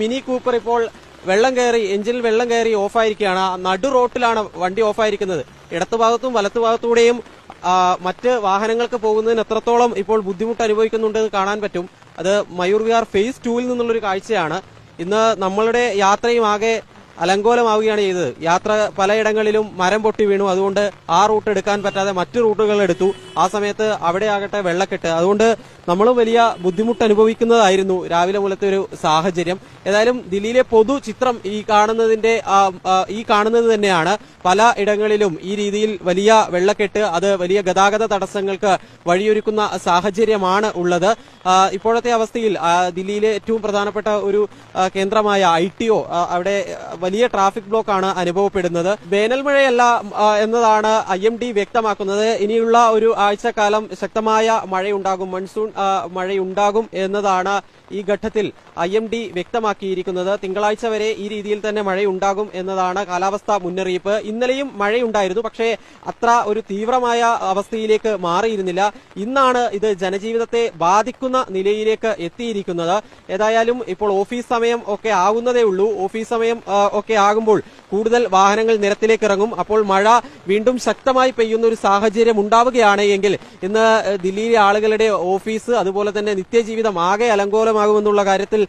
Mini Cooper ഇപ്പോൾ വെള്ളം കയറി എഞ്ചിനിൽ വെള്ളം കയറി ഓഫായിരിക്കുകയാണ്. നടു റോട്ടിലാണ് വണ്ടി ഓഫായിരിക്കുന്നത്. ഇടത്തുഭാഗത്തും വലത്തുഭാഗത്തൂടെയും മറ്റ് വാഹനങ്ങൾക്ക് പോകുന്നതിന് എത്രത്തോളം ഇപ്പോൾ ബുദ്ധിമുട്ട് അനുഭവിക്കുന്നുണ്ടെന്ന് കാണാൻ പറ്റും. അത് മയൂർ വിഹാർ ഫേസ് ടൂവിൽ നിന്നുള്ളൊരു കാഴ്ചയാണ്. ഇന്ന് നമ്മളുടെ യാത്രയും ആകെ അലങ്കോലമാവുകയാണ് ചെയ്തത്. യാത്ര പലയിടങ്ങളിലും മരം പൊട്ടി വീണു. അതുകൊണ്ട് ആ റൂട്ട് എടുക്കാൻ പറ്റാതെ മറ്റു റൂട്ടുകൾ എടുത്തു. ആ സമയത്ത് അവിടെ ആകട്ടെ വെള്ളക്കെട്ട്. അതുകൊണ്ട് നമ്മളും വലിയ ബുദ്ധിമുട്ട് അനുഭവിക്കുന്നതായിരുന്നു രാവിലെ മുതലത്തെ ഒരു സാഹചര്യം. ഏതായാലും ദില്ലിയിലെ പൊതു ചിത്രം ഈ കാണുന്നതിന്റെ ഈ കാണുന്നത് തന്നെയാണ്. പല ഇടങ്ങളിലും ഈ രീതിയിൽ വലിയ വെള്ളക്കെട്ട് അത് വലിയ ഗതാഗത തടസ്സങ്ങൾക്ക് വഴിയൊരുക്കുന്ന സാഹചര്യമാണ് ഉള്ളത്. ഇപ്പോഴത്തെ അവസ്ഥയിൽ ദില്ലിയിലെ ഏറ്റവും പ്രധാനപ്പെട്ട ഒരു കേന്ദ്രമായ ഐ അവിടെ വലിയ ട്രാഫിക് ബ്ലോക്ക് ആണ് അനുഭവപ്പെടുന്നത്. വേനൽ മഴയല്ല എന്നതാണ് ഐ എം ഡി വ്യക്തമാക്കുന്നത്. ഇനിയുള്ള ഒരു ആഴ്ചക്കാലം ശക്തമായ മഴയുണ്ടാകും മൺസൂൺ മഴയുണ്ടാകും എന്നതാണ് ഈ ഘട്ടത്തിൽ ഐ എം ഡി വ്യക്തമാക്കിയിരിക്കുന്നത്. തിങ്കളാഴ്ച വരെ ഈ രീതിയിൽ തന്നെ മഴയുണ്ടാകും എന്നതാണ് കാലാവസ്ഥാ മുന്നറിയിപ്പ്. ഇന്നലെയും മഴയുണ്ടായിരുന്നു പക്ഷേ അത്ര ഒരു തീവ്രമായ അവസ്ഥയിലേക്ക് മാറിയിരുന്നില്ല. ഇന്നാണ് ഇത് ജനജീവിതത്തെ ബാധിക്കുന്ന നിലയിലേക്ക് എത്തിയിരിക്കുന്നത്. ഏതായാലും ഇപ്പോൾ ഓഫീസ് സമയം ഒക്കെ ആവുന്നതേ ഉള്ളൂ. ഓഫീസ് സമയം ഒക്കെ ആകുമ്പോൾ കൂടുതൽ വാഹനങ്ങൾ നിരത്തിലേക്ക് ഇറങ്ങും. അപ്പോൾ മഴ വീണ്ടും ശക്തമായി പെയ്യുന്ന ഒരു സാഹചര്യം ഉണ്ടാവുകയാണ് എങ്കിൽ ഇന്ന് ദില്ലിയിലെ ആളുകളുടെ ഓഫീസ് അതുപോലെ തന്നെ നിത്യജീവിതം ആകെ അലങ്കോലമാകുമെന്നുള്ള കാര്യത്തിൽ